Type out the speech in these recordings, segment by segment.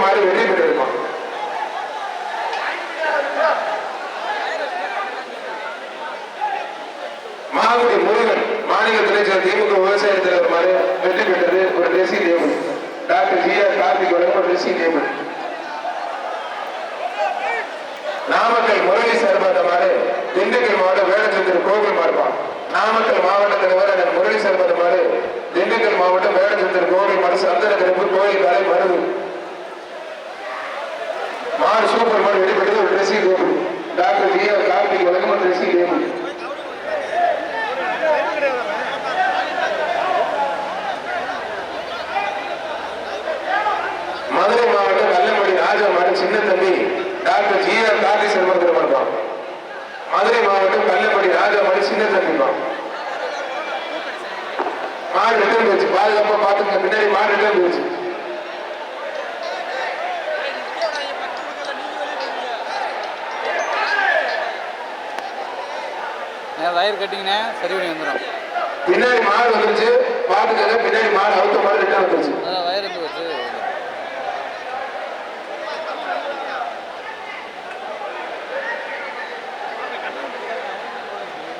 மாடு வெளியே போயிருப்பாங்க. மாகுடி முருகன் மாநில துணைச்சர் திமுக விவசாய தலைவர் மாதிரி வெற்றி பெற்றது ஒரு dressing table doctor G R Karthik வழங்கும் ஒரு ட்ரெஸ்ஸிங் டேபிள் நாமக்கல் முரளி சர்பந்த மாதிரி திண்டுக்கல் மாவட்டம் வேடச்சந்திர கோவில் மாடுப்பான் நாமக்கல் மாவட்ட தலைவர் அண்ணன் முரளி சர்பந்த மாதிரி திண்டுக்கல் மாவட்டம் வேடச்சந்திர கோவில் மாடு சந்தன கருப்பு கோயில் காலை மருது ஆறு சூப்பர் மாடு வெளிப்பட்டது ஒரு dressing table doctor G R Karthik வழங்கும் ஒரு ட்ரெஸ்ஸிங் டேபிள் மதுரை மாவட்டம் நல்லமடி ராஜா மாடு சின்ன தம்பி doctor G R Karthi Selvan Madurai மாவட்டம் கல்லப்படி ராஜா மாடு சின்ன தம்பிப்பான் மாடு ரிட்டர்ன் போச்சு பாதுகாப்பா பாத்துங்க பின்னாடி மாடு ரிட்டர்ன் போச்சு வயர் கட்டிங்கண்ணே சரி பண்ணி வந்துடும் பின்னாடி மாடு வந்துருச்சு. பாத்துக்கங்க பின்னாடி மாடு அவுத்த மாடு ரிட்டர்ன் வந்துருச்சு. அதான் வயர்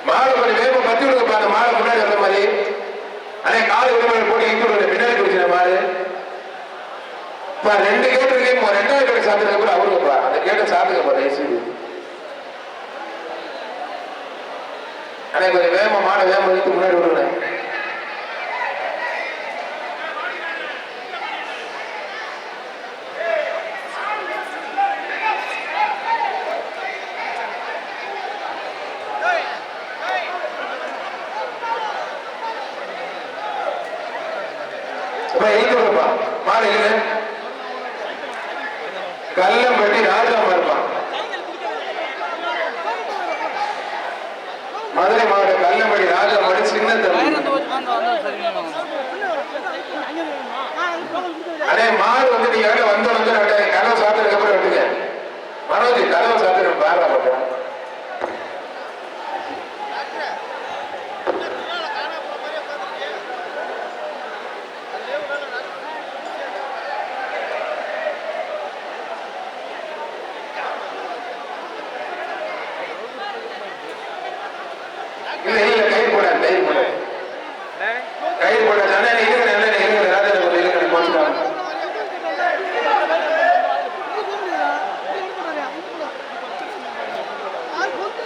மாடு கொஞ்சம் வேகமா பத்தி விடுங்க அந்த மாடு முன்னாடி வந்த மாதிரி. அண்ணே காலை விடுமுறை போட்டு இங்கு விடுங்க. பின்னாடி போச்சு மாடு. இப்ப ரெண்டு கேட்டு இருக்கு ரெண்டாவது கேட்டு சாத்துறது கூட அவருக்குப்பா அந்த கேட்டை சாத்துக்கப்பா தயவுசெய்து அண்ணே கொஞ்சம் வேகமா மாட வேகமா இழுத்து முன்னாடி விடுறேன் இப்ப மாடு கல்லம்பட்டி ராஜா இருப்பான் மதுரை மாவட்டம் கல்லம்பட்டி ராஜா மாடு சின்ன வயர் தம்பி இருந்து வச்சு வந்து வந்து சரி பண்ணுவாங்க அடே மாடு வந்து நீங்க வேலை வந்து வந்து ரெண்டு கதவை சாத்துறதுக்கு அப்புறம் விட்டுங்க. மனோஜ் கதவை சாத்துறது பாரா மட்டும் இல்ல இல்ல கயிறு போட கயிறு போட கயிறு போட அண்ணன் இருங்க அண்ணன் இருங்க ராஜா கொஞ்சம் இருங்க போச்சுக்காங்க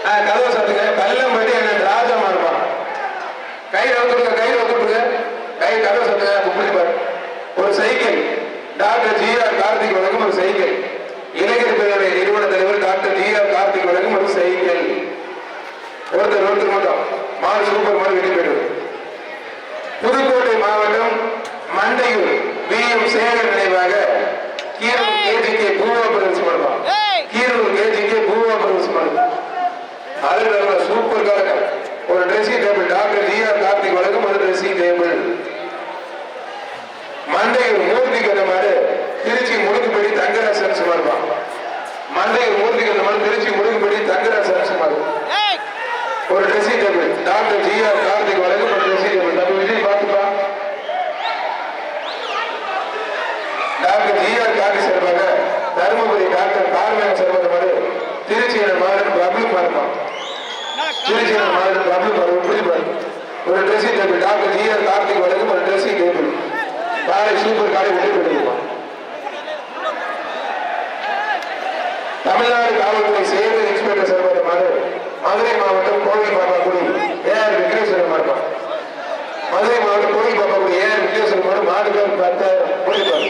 ஆ, கதவை சாத்துங்க கல்லம் பட்டி அண்ணன் ராஜாமா இருப்பான் கை வந்துடுங்க கை வந்துடுங்க கை கதவை சாத்துங்க புள்ளி பாரு ஒரு cycle doctor G R cycle இளைஞர் பேரவை நிறுவன தலைவர் டாக்டர் ஜி ஆர் கார்த்திக் வழங்கும் ஒரு சைக்கிள் ஒருத்தர் ஒருத்தர் மட்டும். மாடு சூப்பர் மாடு வெற்றி பெறுவது புதுக்கோட்டை மாவட்டம் மண்டையூர் வி எம் சேகர் நினைவாக கீரூர் கேஜிகே பூவா பிரதேசம் பண்ணுவான் கீரூர் கேஜிகே பூவா பிரதேசம் பண்ணுவான் அழகு சூப்பர் காரங்க. ஒரு dressing table doctor G R Karthik வழங்கும் ஒரு ட்ரெஸ்ஸிங் டேபிள் மண்டையூர் மூர்த்திக்கு அந்த மாதிரி முடுக்குப்படி தங்கராசன் சுமார்பான் மண்டையூர் மூர்த்திக்கு அந்த மாதிரி திருச்சி முடுக்குப்படி தங்கராசன் சுமார் ஒரு dressing table doctor G R Karthik வழங்கும் ஒரு ட்ரெஸ்ஸிங் டேபிள் நம்ம விஜய் பார்த்துப்பா. டாக்டர் ஜி ஆர் கார்த்திக் சார்பாக தருமபுரி டாக்டர் கார்மேக சார்பாக மாதிரி திருச்சியின் மாநிலம் பிரபு பார்ப்பான் திருச்சியின் மாநிலம் பிரபு பார்ப்போம் புரிப்பார் ஒரு dressing table doctor G R Karthik வழங்கும் ஒரு ட்ரெஸ்ஸிங் டேபிள் காலை சூப்பர் காலை வெற்றி காவல்துறை சேவை இன்ஸ்பெக்டர் சார்பாக மதுரை. மாவட்டம் கோவை பாப்பாக்குடி. ஏஆர் விக்னேஸ்வரன் மாடுப்பான் மதுரை மாவட்டம் கோவில் பாப்பாக்குடி. ஏஆர் விக்னேஸ்வரன் மாடு மாடுகள் பார்த்த போலிப்பார்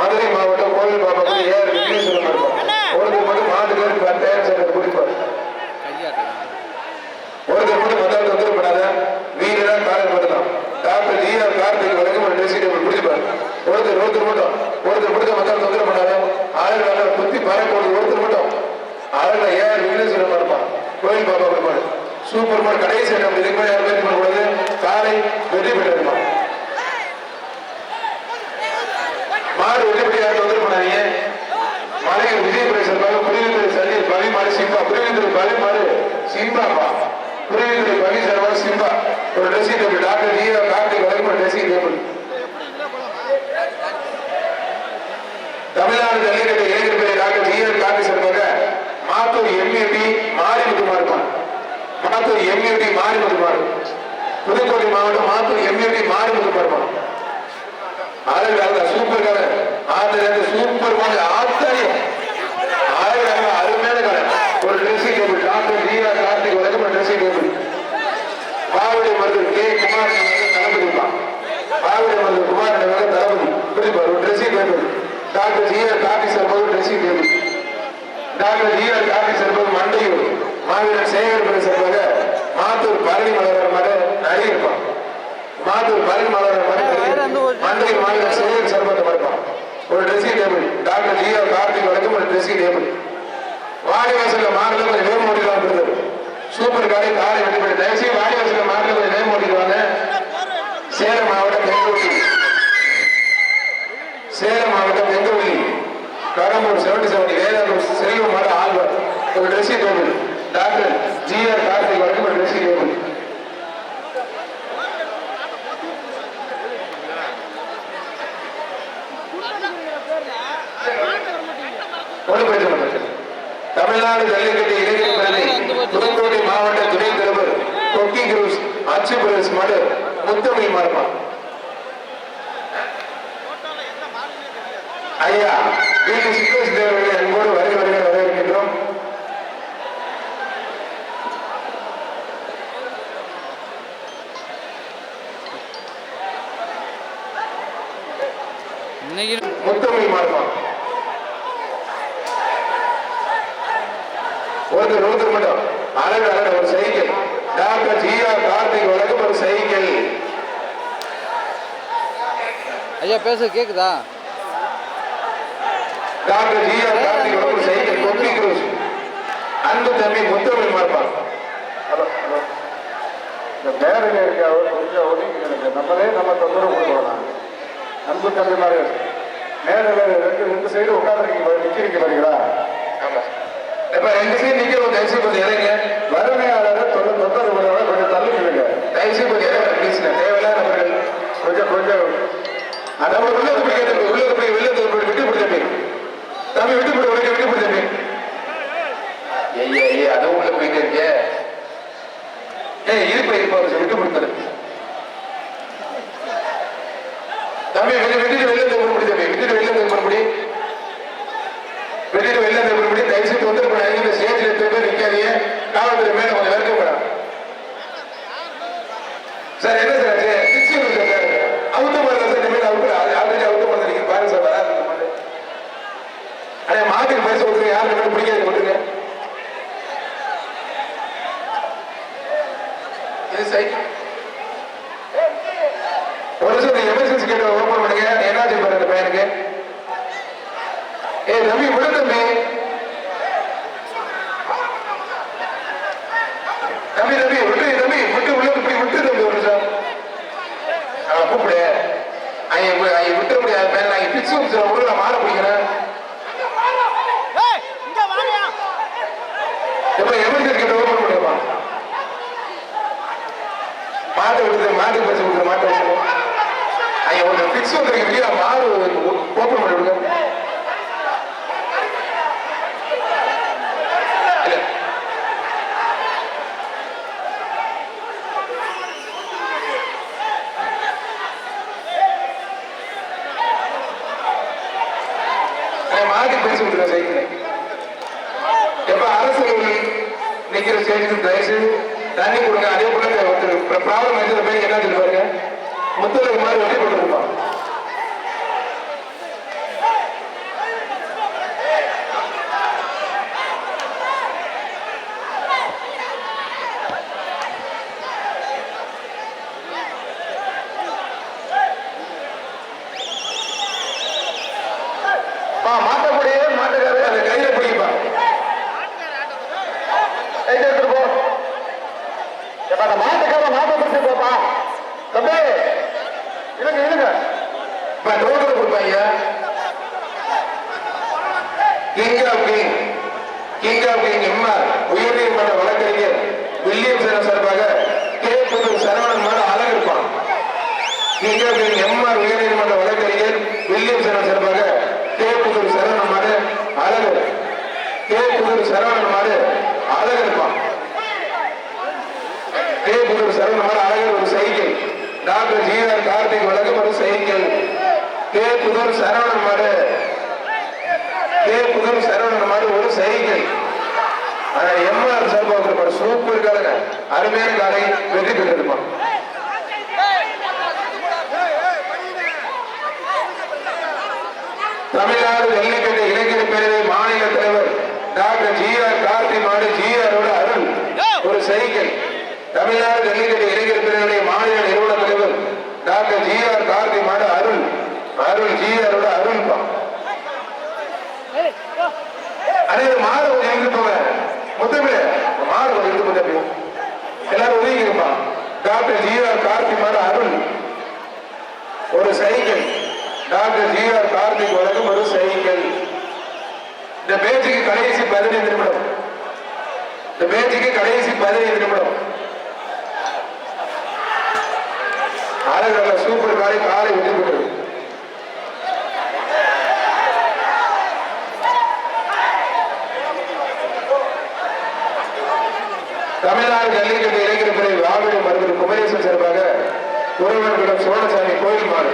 மதுரை மாவட்டம் கோவில் பாப்பாக்குடி. ஏஆர் விக்னேஸ்வரன் மாடுப்பான் ஒருத்தர் மட்டும் மாடுகள் பத்தாயிரம் சேர்ந்த குடிப்பார் கையாட்டுங்க ஒருத்தர் மட்டும் மத்தாள் தொந்தரவு பண்ணாத வீரரா காலர் மட்டும்தான் டாக்டர் ஜி ஆர் கார்த்திக் வரைக்கும் ஒரு டெஸ்ட் டேபிள் குடிப்பார் ஒருத்தர் ஒருத்தர் மட்டும் ஒருத்தர் மட்டும் மத்தாள் தொந்தரவு பண்ணாத ஆளுநர் நல்லா குத்தி பறக்கோடு ஒருத்தர் மட்டும் ஆளுநர் ஏஆர் விக்னேஸ்வரன் மாடுப்பான் கோயில் பாப்பா கொடுப்பாரு சூப்பர் மார்க் கடைசி இடம் இதுக்கு மேலே யாரும் வெற்றி காலை வெற்றி பெற்றிருப்பான் மாடு வெற்றிப்படி யாரும் தொந்தரவு பண்ணாதீங்க மலையில் விஜயபுரை சார்பாக புரிவித்துறை சஞ்சய் பவி மாடு சிம்பா புரிவித்துறை பவி மாடு சிம்பாப்பா புரிவித்துறை பவி சார்பாக சிம்பா ஒரு dressing table doctor G R Karthik வரைக்கும் ஒரு ட்ரெஸ்ஸிங் டேபிள் தமிழ்நாடு ஜல்லிக்கட்டு இளைஞர் பிள்ளை டாக்டர் ஜி ஆர் காந்தி சார்பாக மாத்தூர் எம்யூடி மாரிமுத்துமார் மாத்தூர் எம்யூடி மாரிமுத்துமார் புதுக்கோட்டை மாவட்டம் மாத்தூர் எம்யூடி மாரிமுத்துமார் அழகாக சூப்பர் கடை ஆத்திர சூப்பர் மாதிரி ஆச்சரியம் அழகாக அருமையான கடை. ஒரு dressing table doctor G Karthik வரைக்கும் ஒரு ட்ரெஸ்ஸிங் டேபிள் பாவடி மருத்துவர் கே. குமார் தளபதிப்பா பாவடி மருத்துவர் குமார் நகர் தளபதி. புரியுது ஒரு dressing table doctor G R Karthik sir dressing table doctor G R Karthik sir Mandaiyur. மாவீரன் சேகர் பிரதேசமாக மாத்தூர் பழனி மலர் மாதிரி நிறைய இருப்பான் மாத்தூர் பழனி மலர் மாதிரி மாவீரன் சேகர் சார்பாக இருப்பான் ஒரு dressing table doctor G R Karthik வரைக்கும் ஒரு ட்ரெஸ்ஸிங் டேபிள் வாடிவாசல்ல மாடல கொஞ்சம் வேகம் ஓட்டிக்கலாம் இருந்தது. சூப்பர் காரை காரை வெட்டிப்படி தயவுசெய்து வாடிவாசல்ல மாடல கொஞ்சம் வேகம் ஓட்டிக்குவாங்க சேலம் மாவட்டம் வெங்கவள்ளி சேலம் மாவட்டம் வெங்கவள்ளி கடம்பூர் செவன்டி செவன்டி வேதாந்தூர் செல்வம் மாட ஆழ்வார். ஒரு dressing table doctor G R Karthik வரைக்கும் ஒரு ட்ரெஸ்ஸிங் டேபிள் ஒன்று பிரச்சனை இல்லை. தமிழ்நாடு ஜல்லிக்கட்டு இளைஞர் பேரணி புதுக்கோட்டை மாவட்ட துணைத் தலைவர் கொக்கி குரூஸ் அச்சு பிரதேஷ் மாடு முத்தமிழ் மாறுமா ஐயா வீட்டு சித்தேஷ் தேவர்களை அன்போடு வருக வருக வரவேற்கின்றோம் முத்தமிழ் மாறுமா ஒருத்தர் மட்டும். அழகு அழகு ஒரு cycle. Doctor G R Karthik வழங்கும் ஒரு சைக்கிள். ஐயா பேச கேக்குதா? டாக்டர் ஜி ஆர் கார்த்திக் வழங்கும் ஒரு சைக்கிள் கொக்கி குரூஸ். அன்பு தம்பி முத்தமிழ் மாறுமா இந்த மேடையில் இருக்க அவர் கொஞ்சம் ஒதுங்கிக்கிறது நம்மளே நம்ம தொந்தரவு கொடுக்கலாம் அன்பு தம்பிமார்கள் மேடையில் ரெண்டு ரெண்டு சைடு உட்காந்துருக்கீங்க நிற்கிறீங்க பாருங்களா? ஆமா இப்ப ரெண்டு சைடு நிக்கிறவங்க தயவுசெய்து கொஞ்சம் இறங்க. வறுமையாளரை தொந்தரவு கொஞ்சம் தள்ளி தயவுசெய்து கொஞ்சம் இறங்க தேவையில்லாத கொஞ்சம் கொஞ்சம் போய் போய் போய் விட்டு போடு தம்பி விட்டு உனக்கு விட்டு போடு ஐயா ஐயா அதுவும் உள்ள போயிட்டே இருக்கே. ஏய் இருப்ப இருப்பா விட்டு கொடுத்தது தம்பி விட்டு விட்டுட்டு வெளில போய் முடி விட்டுட்டு வெளில போய் முடியும் விட்டுட்டு வெளில போய் முடி தயவு வந்து போய் இந்த ஸ்டேஜில் எத்தனை நிற்காதீங்க காவல்துறை மேலே கொஞ்சம் வெறுக்கப்படாது சார் என்ன சார் ஆச்சு சிக்ஸ்டி ஒன்று சார் அவுத்த மாதிரி சார் இனிமேல் அவுட்டு ஆல்ரெடி அவுத்த மாதிரி நீங்க பாருங்க சார் வராது இந்த மாதிரி. அண்ணே மாட்டுக்கு பரிசு கொடுத்துருங்க யாருக்கு மேலே பிடிக்காது கொடுத்துருங்க இது சைக்கிள் ஒரு நிமிஷம் எமர்ஜென்சி கேட்ட ஓப்பன் பண்ணுங்க என்னாச்சு பாருங்க அந்த பையனுக்கு ஏய் தம்பி விடு தம்பி தம்பி தம்பி விட்டு தம்பி விட்டு உள்ள இப்படி விட்டு தம்பி ஒரு நிமிஷம் அவன் கூப்பிடு ஐயா ஐயா விட்டுற முடியாது மேல நான் பிச்சு விட்டு உள்ள நான் மாற பிடிக்கிறேன் எப்ப எமர்ஜென்சி கிட்ட ஓபன் பண்ணுமா மாட்டை விட்டு மாட்டு பரிசு கொடுக்குற மாட்டை விட்டு ஐயா ஒரு பிக்ஸ் வந்துருக்கு வெளியே மாடு ஓப்பன் பண்ணி விடுங்க. இல்ல. பேசி விட்டுறேன் எப்ப அரசு நிக்கிற ஸ்டேஜுக்கு தயவு தண்ணி கொடுங்க. அதே போல ப்ராப்ளம் எத்தனை பேர் என்ன சொல்லி பாருங்க. மாதிரி வெட்டி போட்டுருப்பான். மாத்த அந்த மாட்டுக்காக மாட்டை பிடிச்சு போப்பா. தம்பி இழுங்க இழுங்க இப்ப டோக்கன் கொடுப்பாங்க king of king king of king எம்மா சார்பாக கே. சரவணன் மேல அழகு இருப்பான் கிங் எம்ஆர் உயர் நீதிமன்ற வழக்கறிஞர் வில்லியம் சார்பாக கே. சரவணன் மாடு அழகு. கே. புதூர் சரவணன் மாடு ஒரு புதூர் சரவணன் மாடு ஒரு சைக்கிள். டாக்டர் ஜீவர் கார்த்திக் வழக்கம் ஒரு சைக்கிள். கே புதூர் சரவணன் மாடு கே புதூர் சரவணன் மாடு ஒரு சைக்கிள். ஆனா எம்ஆர் சார்பாக சூப்பர் கலங்க அருமையான காலை வெற்றி பெற்றிருப்பான். தமிழ்நாடு ஜல்லிக்கட்டு இளைஞர் பேரவை மாநில தலைவர் டாக்டர் ஜி ஆர் கார்த்தி மாடு ஜி ஆரோட அருள். ஒரு சைக்கிள். தமிழ்நாடு ஜல்லிக்கட்டு இளைஞர் பேரவை மாநில நிறுவன தலைவர் டாக்டர் ஜி ஆர் கார்த்தி மாடு அருள் அருள் ஜி ஆரோட அருள் பா மாறு கொஞ்சம் இருந்து போங்க. முத்தமிழ மாடு கொஞ்சம் இருந்து போங்க எல்லாரும் ஒதுங்கி இருப்பான் டாக்டர் ஜி ஆர் கார்த்தி மாடு அருள். ஒரு cycle. Doctor G R Karthik வழங்கும் ஒரு சைக்கிள். இந்த பேச்சுக்கு கடைசி பதினைந்து நிமிடம். இந்த பேச்சுக்கு கடைசி பதினைந்து நிமிடம். அழகான சூப்பர் காலை காலை வெற்றி தமிழ்நாடு ஜல்லிக்கட்டு இளைஞர் பிரிவு ராவிட மருத்துவர் குமரேசன் சார்பாக ஒருவர்களிடம் சோழசாமி கோயில் மாடு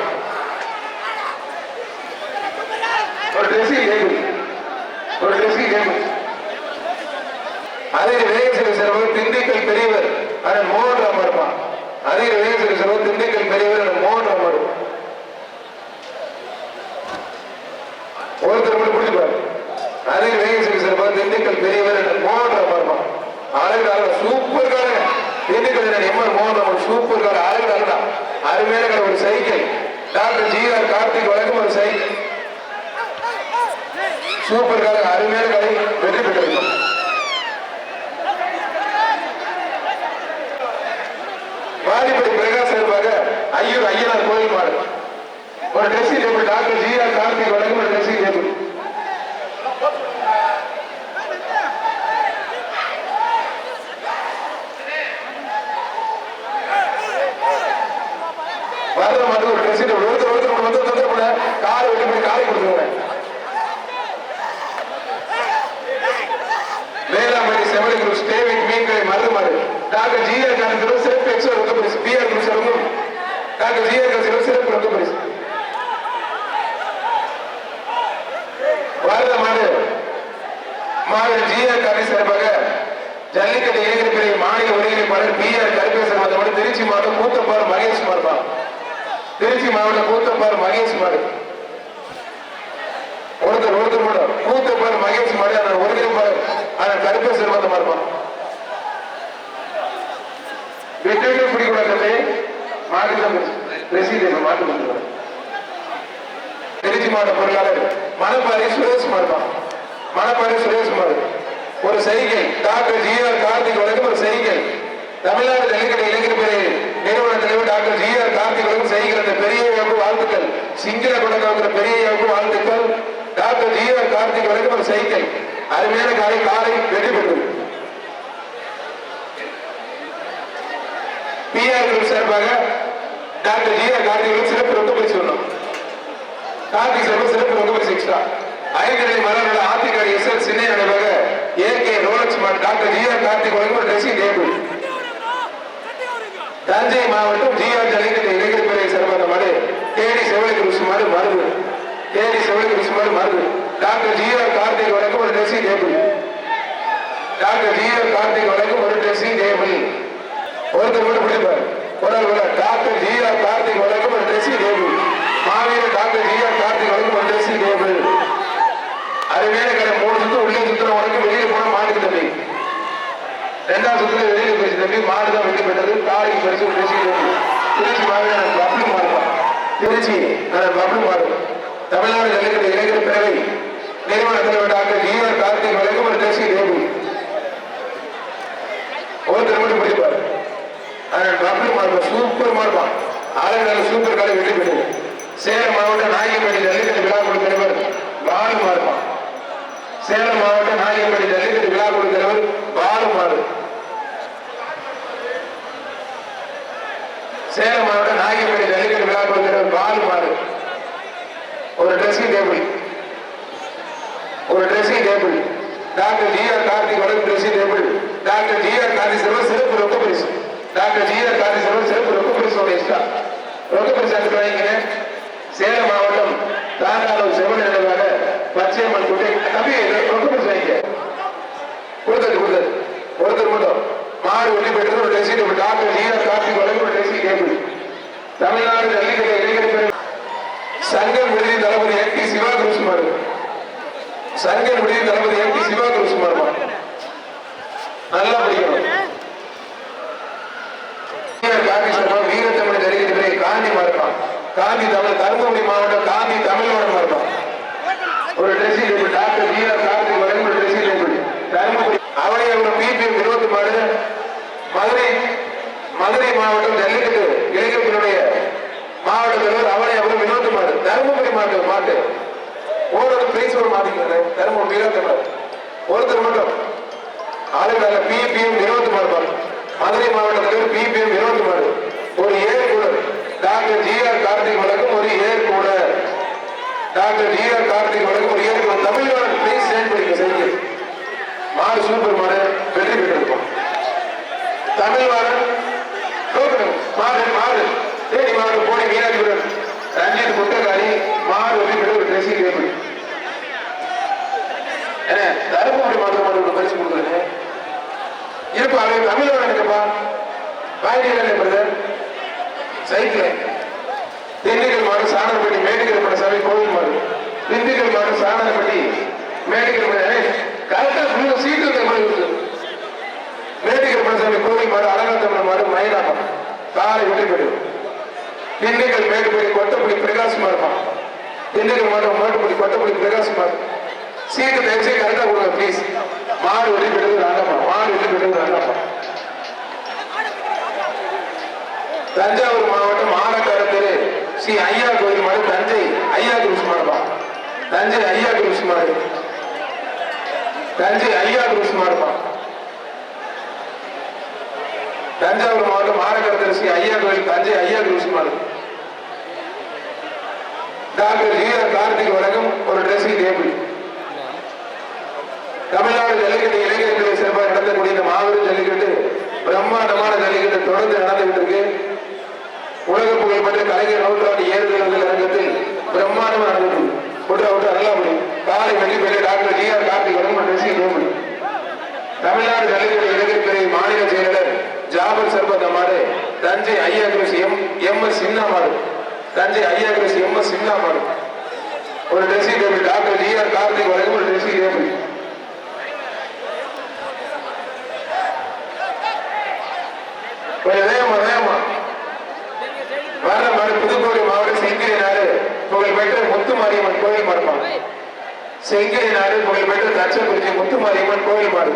ஒரு ட்ரெஸ்ஸிங் டேபிள் ஒரு ட்ரெஸ்ஸிங் டேபிள் அதிக விவேகசிற செல்வம் திண்டுக்கல் பெரியவர் அதன் மோகன் ராம் இருப்பான் அதிக விவேகசிற செல்வம் திண்டுக்கல் பெரியவர் அண்ணன் மோகன் ராம் ஒருத்தர் மட்டும் பிடிச்சிப்பாரு அதிக விவேகசிற செல்வம் திண்டுக்கல் பெரியவர் மோகன் ராம் அழகு அழகு சூப்பர் கார. திண்டுக்கல் அண்ணன் எம்ஆர் மோகன் ராம் சூப்பர் கார. அழகு அழகா அருமையான ஒரு cycle. Doctor G R Karthik வழக்கம் ஒரு சைக்கிள். சூப்பர் கார அருமையான கடை வெற்றி பெற்றிருக்கோம் ஐயூர் ஐயனார் கோயில் மாடு. ஒரு dressing table doctor G R Karthik வழங்கும் ஒரு ட்ரெஸ்ஸிங் டேபிள் வரத மாட்டு ஒரு ட்ரெஸ்ஸிங் டேபிள் ஒருத்தர் ஒருத்தர் வந்து தொந்தரப்பட காலை வெட்டி போய் காலை கொடுத்துருங்க வேளாண்மை செவலி குரூப் ஸ்டேவிக் மீன்களை மருதுமாறு டாக்டர் ஜி ஆர் காந்திரம் சிறப்பு எக்ஸோ பி ஆர் குரூப் ஜல்லிக்கட்டு இளைஞர் பிரிவு மாநில ஒருங்கிணைப்பாளர் பி ஆர் கருப்பேசன் மாவட்டம் திருச்சி மாவட்டம் கூத்தப்பார் மகேஷ் தான் திருச்சி மாவட்டம் கூத்தப்பார் மகேஷ் மாடு ஒருத்தர் ஒருத்தர் மட்டும் கூத்தப்பார் பேர் மகேஷ் மாடி அந்த ஒருங்கிணைப்பாளர் அந்த கருப்பை செல்வந்தமா இருப்பான் விட்டு பிடிக்கூடாது மாற்றி தான் பிரசிடென்ட் மாட்டு கொண்டு திருச்சி மாவட்ட பொருளாளர்? மணப்பாறை சுரேஷ்குமார் தான். மணப்பாறை சுரேஷ்குமார். ஒரு செய்கை. டாக்டர் ஜி ஆர் கார்த்திக் வரைக்கும் ஒரு செய்கை. தமிழ்நாடு ஜல்லிக்கட்டு இளைஞர் பெரிய நிறுவன தலைவர் டாக்டர் ஜி ஆர் கார்த்திக் வழங்கும் செய்கிற அந்த பெரிய ஐயாவுக்கு வாழ்த்துக்கள். சிங்கள குடங்காவுக்கு பெரிய ஐயாவுக்கு வாழ்த்துக்கள். டாக்டர் ஜி ஆர் கார்த்திக் வரைக்கும் ஒரு செய்கை. அருமையான காலை காலை வெற்றி பெற்றது. பிஆர் குரூப் சார்பாக டாக்டர் ஜி ஆர் சிறப்பு ரொக்க பரிசு சொன்னோம் கார்த்திக் சார்பாக சிறப்பு ரொக்க பரிசு எக்ஸ்ட்ரா ஐங்கரை மலர்நல ஆத்திக்காரி எஸ் எல் சின்ன நினைவாக ஏ கே ரோலக்ஸ் மாட் டாக்டர் ஜி ஆர் கார்த்திக் வழங்கும் ஒரு ட்ரெஸ்ஸிங் டேபிள் தஞ்சை மாவட்டம் ஜிஆர் ஜலிங்கத்தை இளைஞர் பிரிவை சிறப்பான மாடு தேடி செவலை குருசு மாடு மருது தேடி செவலை குருசு மாடு மருது டாக்டர் ஜிஆர் கார்த்திக் வழங்கும் ஒரு dressing table doctor G R Karthik வழங்கும் ஒரு ட்ரெஸ்ஸிங் டேபிள் ஒருத்தர் மட்டும் பிடிப்பார் ஒரு ஆள் கூட டாக்டர் கார்த்திக் வழங்கும் ஒரு ட்ரெஸ்ஸிங் டேபிள் மாவீரர் டாக்டர் ஜிஆர் கார்த்திக் வழங்கும் ஒரு ட்ரெஸ்ஸிங் டேபிள் அருமையான கடை மூணு சுத்தம் உள்ளே சுத்தம் உனக்கு வெளியில போன மாட்டுக்கு தம்பி. ரெண்டாம் சுத்துல வெளியில போயிடுச்சு தம்பி. மாடு தான் வெற்றி பெற்றது பரிசு திருச்சி மாவட்டம் பப்ளு திருச்சி அந்த தமிழ்நாடு ஜல்லிக்கட்டு இளைஞர் பேரவை நிறுவன தலைவர் டாக்டர் ஜி ஆர் கார்த்திக் வழங்கும் ஒரு தேசிய தேவி ஒருத்தர் மட்டும் பிடிப்பார் அதனால் பப்ளு சூப்பர் மார்பா. ஆளுநர் சூப்பர் காலை வெற்றி பெற்றது. சேலம் மாவட்டம் நாயகப்பட்டி ஜல்லிக்கட்டு விழா குழு தலைவர் பாலு மார்பா. சேலம் மாவட்டம் நாயகப்பட்டி ஜல்லிக்கட்டு விழா குழு தலைவர் பாலு மாடு சேலம் மாவட்டம் நாயகப்பட்டி ஜல்லிக்கட்டு விழா குழு தலைவர் பாலு மாடு ஒரு ட்ரெஸ்ஸிங் டேபிள் ஒரு dressing table doctor G R Karthik வழங்கும் பரிசு table doctor G R Karthik Selvam சிறப்பு ரொக்க பரிசு. டாக்டர் ஜி ஆர் சிறப்பு ரொக்க பரிசு இஷ்டம். ரொக்க பரிசு எடுத்து வாங்கிக்கிறேன் சேலம் மாவட்டம் தாராளம் செவன் நினைவாக பச்சையம்மன் குட்டை. தம்பி ரொக்க பரிசு வாங்கிக்க. கொடுத்தது கொடுத்தது. ஒருத்தர் மட்டும். மாறு வெற்றி பெற்றது ஒரு டெஸ்ட் இப்போ டாக்டர் ஜி ஆர் கார்த்திக் வழங்கும் ஒரு டெஸ்ட் கேட்குது தமிழ்நாடு ஜல்லிக்கட்டு இளைஞர் பெரும் சங்கம் விடுதி தளபதி என் டி சிவா குருசுமார் சங்கம் விடுதி தளபதி என் டி சிவா குருசுமார் நல்லா படிக்கணும் வீரர் காந்தி சர்மா வீரத்தமிழ் ஜல்லிக்கட்டு காந்தி மாறுப்பான் காந்தி தமிழ் தருமபுரி மாவட்டம் காந்தி தமிழோட மாறுப்பான் ஒரு dressing table doctor G R Karthik வழங்கும் ஒரு ட்ரெஸ்ஸிங் டேபிள் தருமபுரி அவனை அவங்க பிபிஎம் இருபத்தி மாடு மதுரை மதுரை மாவட்டம் ஜல்லிக்கட்டு இளைஞர்களுடைய மாவட்ட தலைவர் அவரை அவரும் வினோத் மாடு தருமபுரி மாட்டு மாட்டு. ஓடுறது பிரைஸ் ஒரு மாட்டிக்கிறாங்க தருமபுரி இருபத்தி மாடு ஒருத்தர் மட்டும். ஆளுநர் பிபிஎம் வினோத் மாடு மதுரை மாவட்ட தலைவர் பிபிஎம் வினோத் மாடு ஒரு ஏழு கூட. டாக்டர் ஜி ஆர் கார்த்திக் வழங்கும் ஒரு air cooler doctor G R Karthik வழங்கும் ஒரு air cooler Tamil Nadu please stand படிக்க செய்யுங்க மாடு சூப்பர் மாடு வெற்றி பெற்றிருப்போம் தமிழ் மாடு மாறு மாறு. தேடி மாறு போனி மீனாட்சிபுரம். ரஞ்சித் குட்டகாரி மாறு வெற்றி பெற்ற ஒரு ட்ரெஸ்ஸிங் டேபிள் என்ன தருமபுரி மாவட்ட மாடு ஒரு பரிசு கொடுக்குறேன் இருப்பா தமிழ் தமிழோட இருக்குப்பா பாண்டியன் பிரதர்? சைக்கிள். திண்டுக்கல் மாடு சாணப்பட்டி மேட்டுக்கல் சாமி கோவில் மாடு. திண்டுக்கல் மாடு சாணர்பட்டி மேட்டுக்கல் பண்ண கரெக்டா மூணு சீட்டு தமிழ் மாதிரி இருக்கு? மேட்டுக்கல் படசாமி கோவில் மாடு தமிழ் மாடு மயிலாப்பம். காலை விட்டு போயிடும் திண்டுக்கல் மேட்டுப்படி கொட்டப்படி பிரகாசமா இருப்பான் திண்டுக்கல் மாடு மேட்டுப்படி கொட்டப்படி பிரகாசமா இருக்கும் சீட்டு தயவுசெய்து கரெக்டா கொடுங்க ப்ளீஸ் மாடு விட்டு பெற்றது நாங்கப்பா மாடு விட்டு பெற்றது நாங்கப்பா தஞ்சாவூர் மாவட்டம் ஆனக்கார ஸ்ரீ ஐயா கோயில் மாடு தஞ்சை ஐயா குருஸ் தஞ்சை ஐயா குருஷ்மாடு தஞ்சை ஐயா குருஸ் தஞ்சாவூர் மாவட்டம் ஆனக்கார ஸ்ரீ ஐயா கோயில் தஞ்சை ஐயா குருஸ் டாக்டர் ஜி கார்த்திக் வணக்கம். ஒரு ட்ரெஸ்ஸிங் டேபிள் தமிழ்நாடு ஜல்லிக்கட்டு இளைஞர்களை சிறப்பாக நடத்தக்கூடிய இந்த மாபெரும் ஜல்லிக்கட்டு பிரம்மாண்டமான ஜல்லிக்கட்டு தொடர்ந்து நடந்துகிட்டு இருக்கு. உலக புகழ்பெற்ற கலைஞர் நூற்றாண்டு ஏறுதல் அரங்கத்தில் பிரம்மாண்டமா நடந்துட்டு விட்டு விட்டு நல்லா முடியும் காலை வெள்ளி பெரிய டாக்டர் ஜி ஆர் கார்த்திக் வழங்கும் ட்ரெஸ்ஸிங் தமிழ்நாடு ஜல்லிக்கட்டு இளைஞர் பிரிவு மாநில செயலாளர் ஜாபர் சர்பத் மாடு தஞ்சை ஐயா கிருஷி எம் எம் எஸ் சின்னாமாடு தஞ்சை ஐயா கிருஷி எம் எஸ் சின்னாமாடு ஒரு dressing table doctor G R Karthik வழங்கும் ஒரு ட்ரெஸ்ஸிங் டேபிள் கொஞ்சம் வேகமா வேகமா வர மாடு புதுக்கோட்டை மாவட்டம் செங்கிரி நாடு புகழ்பெற்ற முத்துமாரியம்மன் கோயில் மாடுப்பான் செங்கிரி நாடு புகழ்பெற்ற தச்சக்குறிச்சி முத்துமாரியம்மன் கோயில் மாடு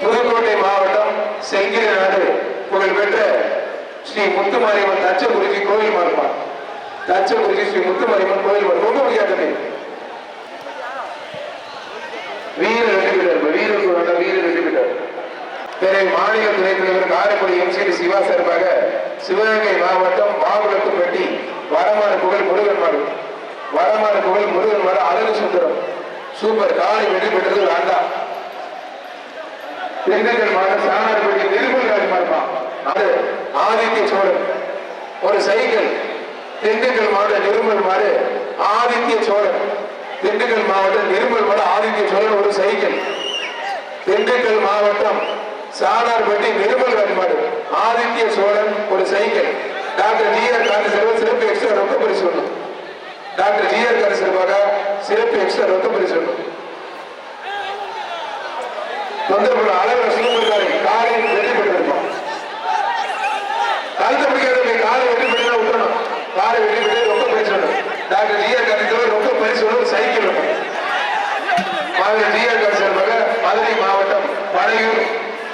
புதுக்கோட்டை மாவட்டம் செங்கிரி நாடு புகழ்பெற்ற ஸ்ரீ முத்துமாரியம்மன் தச்சக்குறிச்சி கோயில் மாடுப்பான் தச்சக்குறிச்சி ஸ்ரீ முத்துமாரியம்மன் கோயில் மாடு ரொம்ப முடியாது வீர வீரருக்கு வேண்டாம் வீர பெற்றார் பிறகு மாநில துணைத் தலைவர் காரைக்குடி எம்சிடி சிவா சார்பாக சிவகங்கை மாவட்டம் மாவுளத்துப்பட்டி வரமான புகழ் முருகன் மாடு வரமான புகழ் முருகன் மாடு அழகு சுந்தரம் சூப்பர். காலை வெற்றி பெற்றது வேண்டாம் திண்டுக்கல் மாவட்டம் சாணார்பட்டி நிருமல் ராஜ் அது ஆதித்ய சோழன். ஒரு சைக்கிள். திண்டுக்கல் மாவட்ட நிருமல் மாடு ஆதித்ய சோழன். திண்டுக்கல் மாவட்டம் நிருமல் மாடு ஆதித்ய சோழன் ஒரு சைக்கிள். திண்டுக்கல் மாவட்டம் சாலார்பட்டி நிருமல் மாடு ஆதித்ய சோழன் ஒரு சைக்கிள். டாக்டர் ஜிஆர் காந்தி சிறப்பு சிறப்பு எக்ஸ்ட்ரா ரொக்க பரிசு ஒன்று டாக்டர் ஜிஆர் காந்தி சிறப்பாக சிறப்பு எக்ஸ்ட்ரா ரொக்க பரிசு ஒன்று தொந்தரவு அளவு சூப்பர்காரி காலை வெற்றி பெற்றிருப்பான் கழுத்து பிடிக்காத காலை வெற்றி பெற்றா விட்டுறணும். காலை வெற்றி பெற்று ரொம்ப பரிசு ஒன்று டாக்டர் ஜிஆர் காந்தி சிறப்பு ரொம்ப பரிசு ஒன்று சைக்கிள் ஒன்று மாதிரி ஜிஆர் சார்பாக மதுரை மாவட்டம் பனையூர்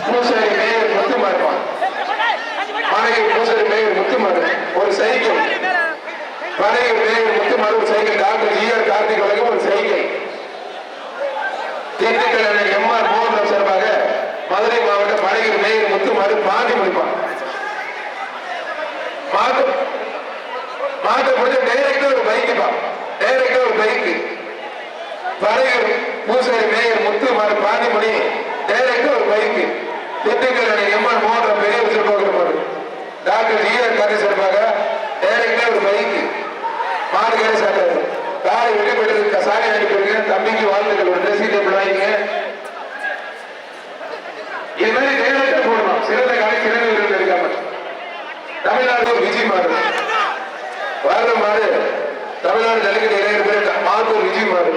பூசாரி மேயர் பனையூர் பூசாரி மேயர் முத்துமாறு ஒரு சைக்கிள். பனையூர் மேயர் முத்துமாறு ஒரு சைக்கிள். டாக்டர் ஜிஆர் கார்த்திக் வழங்கும் ஒரு சைக்கிள். திண்டுக்கல் அண்ணன் எம்ஆர் மோகன் சார்பாக மதுரை மாவட்டம் பனையூர் மேயர் முத்துமாறு பாண்டி முடிப்பான் மாத்த மாத்த முடிஞ்ச டைரக்டா ஒரு பைக்கு தான் டைரக்டா ஒரு பைக்கு பனையூர் பூசாரி மேயர் முத்துமார் பாண்டிமணி டைரக்டா ஒரு பைக்கு திண்டுக்கல் எம்என் மோகன் பெரிய விஷயம் போகிறவர் டாக்டர் ஜீரன் கதை சார்பாக டைரக்டர் ஒரு பைக்கு மாடு கடை சாப்பிட்டாரு. காலை வெட்டி போயிட்டு சாரி அனுப்பிடுங்க தம்பிக்கு வாழ்த்துக்கள். ஒரு ட்ரெஸ் டேபிள் வாங்கிங்க. இது மாதிரி டைரக்டர் போடணும். சிறந்த காலை சிறந்த வீரர்கள் இருக்காம தமிழ்நாடு விஜய் மாறு வர்ற மாறு தமிழ்நாடு ஜல்லிக்கட்டு இளைஞர் பேர் மாத்தூர் விஜய் மாறு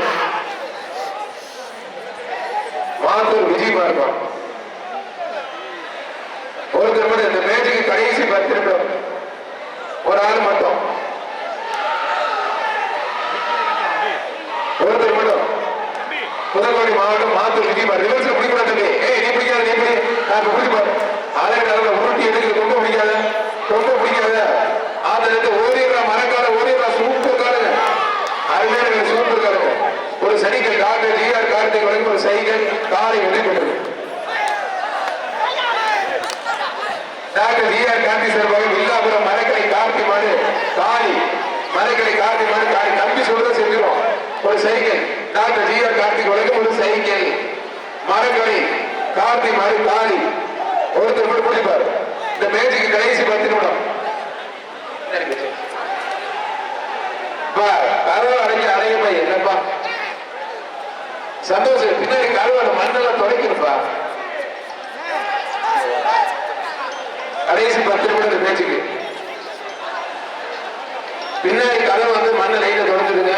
மாத்தூர் விஜய் மாடுப்பா ஒருத்தர் மட்டும் இந்த மேஜைக்கு கடைசி பத்து நிமிடம் ஒரு ஆள் மட்டும். ஒருத்தர் மட்டும். புதுக்கோட்டை மாவட்டம் மாத்தூர் விஜய் மாடு ரிவர்ஸ்ல பிடிக்கூடாது தம்பி. ஏய் நீ பிடிக்காத நீ பிடி. நான் இப்ப பிடிச்சு பாரு. உருட்டி எடுக்கிறது ரொம்ப பிடிக்காத. ரொம்ப பிடிக்காத. ஆதரத்து ஓடிடுறா மரக்கால ஓடிடுறா சூப்பர் காலுங்க அருமையான சூப்பர் காலுங்க ஒரு சைக்கிள் டாக்டர் ஜிஆர் கார்த்திக் வரைக்கும் ஒரு சைக்கிள் காரை வெற்றி பெற்றது டாக்டர் ஜிஆர் காந்தி சார்பாக வில்லாபுரம் மரக்கடை கார்த்தி மாடு. காளி. மரக்கடை கார்த்தி மாடு காளி. தம்பி சொல்றத செஞ்சிடும் ஒரு சைக்கிள். டாக்டர் ஜிஆர் கார்த்திக் வரைக்கும் ஒரு சைக்கிள். மரக்கடை கார்த்தி மாடு காளி. ஒருத்தர் மட்டும் பிடிப்பார். இந்த மேஜிக்கு கடைசி பத்து நிமிடம். பா, அடைஞ்சு அடையப்பா என்னப்பா? சந்தோஷம். பின்னாடி கதவை மண்ணெல்லாம் துடைக்கணுப்பா கடைசி பத்து நிமிடம் பேச்சுக்கு. பின்னாடி கதை வந்து மண்ண லைட்ல தொடர்ந்துருங்க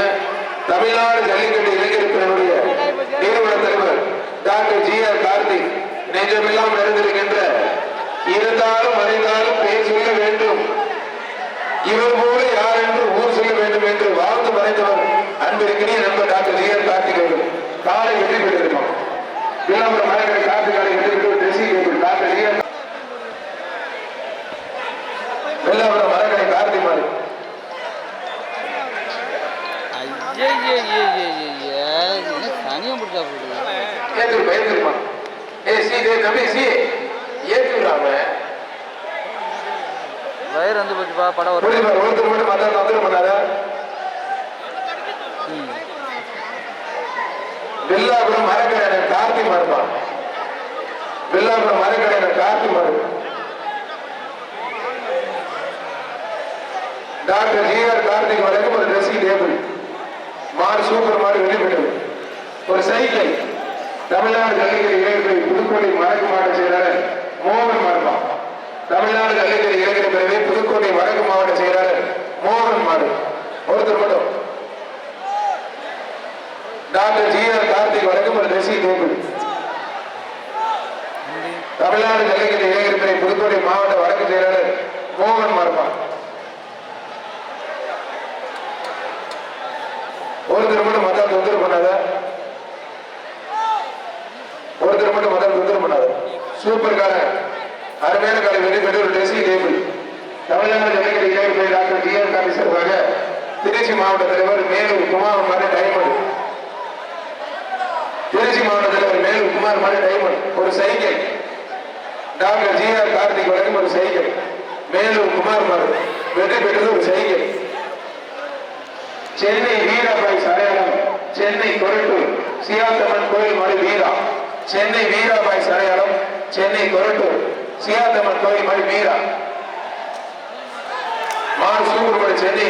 தமிழ்நாடு ஜல்லிக்கட்டு இளைஞர் பிரிவினுடைய நிறுவன தலைவர் டாக்டர் ஜி ஆர் கார்த்திக் நெஞ்சமெல்லாம் நிறைந்திருக்கின்ற இருந்தாலும் மறைந்தாலும் பெயர் சொல்ல வேண்டும். இவர் போல யார் என்று ஊர் சொல்ல வேண்டும் என்று வாழ்ந்து மறைந்தவர் அன்பிற்கினிய நண்பர் டாக்டர் ஜி ஆர் கார்த்திக் அவர்கள். காலை வெற்றி பெற்றிருக்கோம் விளம்பரம் மலைகளை கார்த்திக் காலை வெற்றி பெற்று டெசி டாக்டர் ஜி ஆர் வெள்ளாபுரம் மரக்கடை கார்த்தி மாடு ஐயே என்ன தனியாக பிடிச்சா போகுது ஏத்துரு பயந்துருமா ஏ சி தம்பி சி. ஏத்துறாம வயிறு வந்து போச்சுப்பா படம் புரியுது ஒருத்தர் மட்டும் மத்த தொந்தரவு பண்ணாத ம் வெள்ளாபுரம் மரக்கடை கார்த்தி மாடுப்பா வெள்ளாபுரம் மரக்கடை கார்த்தி மாடு டாக்டர் ஜிஆர் கார்த்திக் வரைக்கும் ஒரு ட்ரெஸ்ஸிங் டேபிள் மாடு சூப்பர் மாடு வெளிப்பட்டது ஒரு சைக்கிள். தமிழ்நாடு கலைஞர் இளைஞர்கள் புதுக்கோட்டை மடக்கு மாவட்ட செயலாளர் மோகன் மாடுப்பா தமிழ்நாடு கலைஞர் இளைஞர் பிரிவு புதுக்கோட்டை வடக்கு மாவட்ட செயலாளர் மோகன் மாடு. ஒருத்தர் மட்டும். டாக்டர் ஜிஆர் கார்த்திக் வரைக்கும் ஒரு ட்ரெஸ்ஸிங் டேபிள் தமிழ்நாடு கலைஞர் இளைஞர் பிரிவு புதுக்கோட்டை மாவட்ட வடக்கு செயலாளர் மோகன் மாடுப்பா ஒருத்தர் மட்டும் மதம் தொந்தரவு பண்ணாத. ஒருத்தர் மட்டும் மதம் தொந்தரவு பண்ணாத. சூப்பர் கார அருமையான காலை வெற்றி பெற்று ஒரு ட்ரெஸ்ஸிங் டேபிள் தமிழ்நாடு ஜல்லிக்கட்டு இளைஞர் டாக்டர் டி என் காந்தி சார்பாக திருச்சி மாவட்ட தலைவர் மேலூர் குமார் மாதிரி டைமண்ட் திருச்சி மாவட்ட தலைவர் மேலூர் குமார் மாதிரி டைமண்ட் ஒரு cycle. Doctor G R Karthik வரைக்கும் ஒரு சைக்கிள். மேலூர் குமார் மாதிரி வெற்றி பெற்றது ஒரு சைக்கிள். சென்னை வீராபாய் கொரட்டூர் சியாத்தம்மன் கோயில் மலை வீரா. சென்னை வீராபாய் சடையாளம் சென்னை கொரட்டூர் சியாத்தம்மன் கோயில் மலை வீரா. மாறு சூப்பர் சென்னை.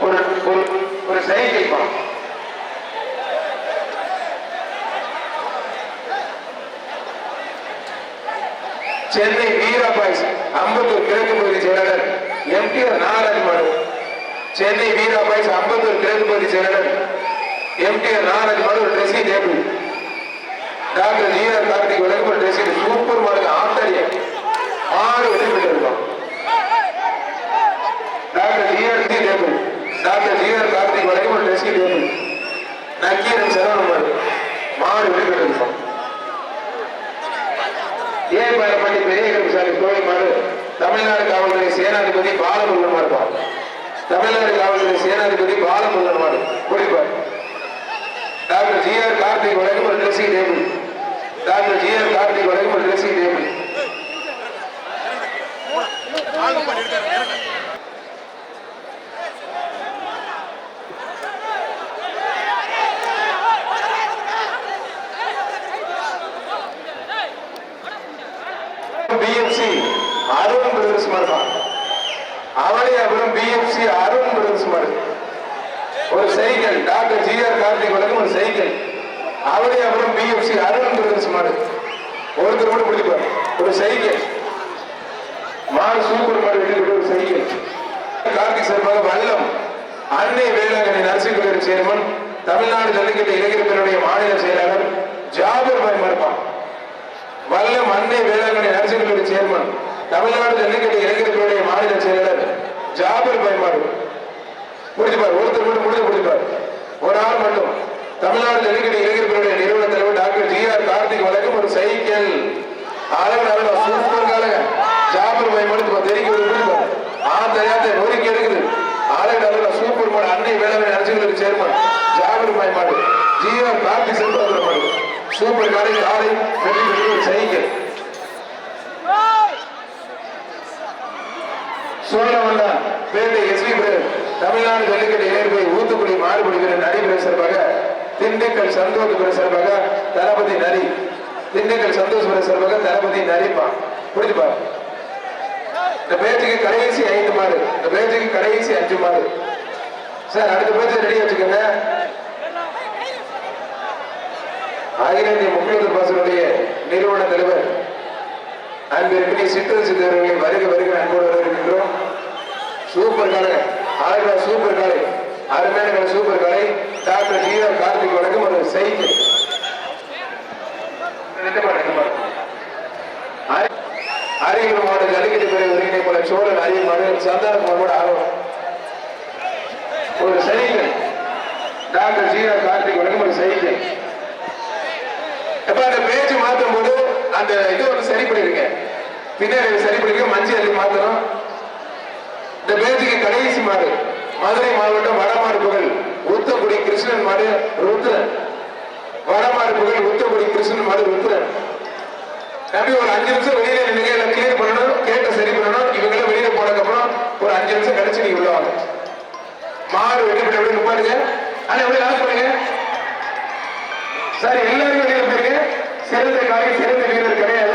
ஒரு ஒரு ஒரு சைக்கிள் சென்னை வீராபாய் அம்பத்தூர் கிழக்கு பகுதி செயலாளர் எம்டிஆர் நாகராஜ் மாடு சென்னை வீராபாய் அம்பத்தூர் கிழக்கு பகுதி செயலாளர் எம்டிஆர் நாலஞ்சு மாடு ஒரு dressing table doctor G R Karthik விளக்கு ஒரு ட்ரெஸ்ஸிங் சூப்பர் மாடு ஆத்தாரிய ஆறு வெற்றி பெற்றிருக்கோம் doctor G R C table doctor G R Karthik வரைக்கும் ஒரு ட்ரெஸ்ஸிங் டேபிள் நக்கீரன் சரவண மாடு மாடு வெற்றி பெற்றிருக்கோம் ஏ பயணப்பட்டி பெரிய கருமசாமி கோவை மாடு தமிழ்நாடு காவல்துறை சேனாதிபதி பாலமுருகன் மாடுப்பார் தமிழ்நாடு காவல்துறை சேனாதிபதி பாலமுருகன் மாடு குறிப்பார் டாக்டர் ஜி ஆர் கார்த்திக் வரைக்கும் ஒரு dressing table doctor G R Karthik வரைக்கும் ஒரு ட்ரெஸ்ஸிங் டேபிள் அருண் பிரதர்ஸ் மாதிரி அவனே அப்புறம் பிஎம்சி அருண் பிரதர்ஸ் மாதிரி ஒரு cycle doctor G R Karthik வழங்கும் ஒரு சைக்கிள் அப்புறம் பிஎஃப்சி அருண் பிரதர்ஸ் மாடு ஒருத்தர் கூட பிடிப்பார். ஒரு சைக்கிள் மாறு சூப்பர் மாடு ஒரு சைக்கிள் கார்த்திக் சார்பாக வல்லம் அன்னை வேளாங்கண்ணி நரசிங் கல்லூரி சேர்மன். தமிழ்நாடு ஜல்லிக்கட்டு இளைஞர்களுடைய மாநில செயலாளர் ஜாபர் பாய் மறுப்பான் வல்லம் அன்னை வேளாங்கண்ணி நரசிங் கல்லூரி சேர்மன். தமிழ்நாடு ஜல்லிக்கட்டு இளைஞர்களுடைய மாநில செயலாளர் ஜாபர் பாய் மாடு முடிச்சுப்பார் ஒருத்தர் மட்டும் முடிஞ்சு முடிச்சுப்பார் ஒரு ஆள் மட்டும். தமிழ்நாடு ஜல்லிக்கட்டு இளைஞர்களுடைய நிறுவன தலைவர் டாக்டர் ஜி ஆர் கார்த்திக் வழக்கம் ஒரு சைக்கிள். அழகு அளவு சூப்பர் காலங்க ஜாபர் பாய் மட்டும் தெரிவிக்க ஒரு முடிச்சுப்பார் ஆத்தையாத்தை நொறுக்கி எடுக்குது. அளவு அழகு சூப்பர் மாடு அன்னை வேளாண் அரசுகளுக்கு சேர்மன் ஜாபர் பாய் மாடு ஜி ஆர் கார்த்திக் செல்வராஜ் மாடு சூப்பர் காலை காலை வெற்றி பெற்று ஒரு சைக்கிள். சோழவண்ணா பேட்டை S V brother Tamil Nadu jallikattu இணைப்பை ஊத்துக்குடி மாறுபடி வீரர் நடிபுர சார்பாக திண்டுக்கல் சந்தோஷ் சார்பாக தளபதி நரி திண்டுக்கல் சந்தோஷ் புர சார்பாக தளபதி நரிப்பா. புரிஞ்சுப்பா? இந்த பேச்சுக்கு கடைசி ஐந்து மாடு இந்த பேச்சுக்கு கடைசி அஞ்சு மாடு. சார் அடுத்த பேச்சு ரெடி வச்சுக்கோங்க அகில இந்திய முக்கியத்துவ பாசனுடைய நிறுவன தலைவர் அன்பிற்கு சிற்றரசு தேர்வுகளை வருக வருக அன்போடு வரவேற்கின்றோம். சூப்பர் காலை. அழகா சூப்பர் கலை. அருமையான சூப்பர் கலை. டாக்டர் ஜீரா கார்த்திக் வணக்கம். ஒரு செய்தி. அரியல் மாவட்ட ஜல்லிக்கட்டு பிரிவு ஒருங்கிணை போல சோழன் அரியல் மாடு சந்தான குமாரோட ஆர்வம். ஒரு செய்தி. டாக்டர் ஜீரா கார்த்திக் வணக்கம். ஒரு செய்தி. இப்ப அந்த பேச்சு மாத்தும் போது அந்த இது வந்து சரி பண்ணிருங்க பின்னாடி சரி பண்ணிருக்க மஞ்சள் அள்ளி மாத்தணும். இந்த பேச்சுக்கு கடைசி மாறு மதுரை மாவட்டம் வடமாறு புகழ் உத்தக்குடி கிருஷ்ணன் மாடு ருத்ரன் வடமாறு புகழ் உத்தக்குடி கிருஷ்ணன் மாடு ருத்ரன் தம்பி ஒரு அஞ்சு நிமிஷம் வெளியில நின்று கிளியர் பண்ணணும் கேட்ட சரி பண்ணணும் இவங்கள வெளியில போனதுக்கு அப்புறம் ஒரு அஞ்சு நிமிஷம் கழிச்சு நீங்க உள்ள வாங்க. மாடு வெட்டி எப்படி நிப்பாடுங்க ஆனா எப்படி லாஸ் பண்ணுங்க சார் எல்லாருமே வெளியில போயிருங்க. சிறந்த காலை சிறந்த வீரர் கிடையாது.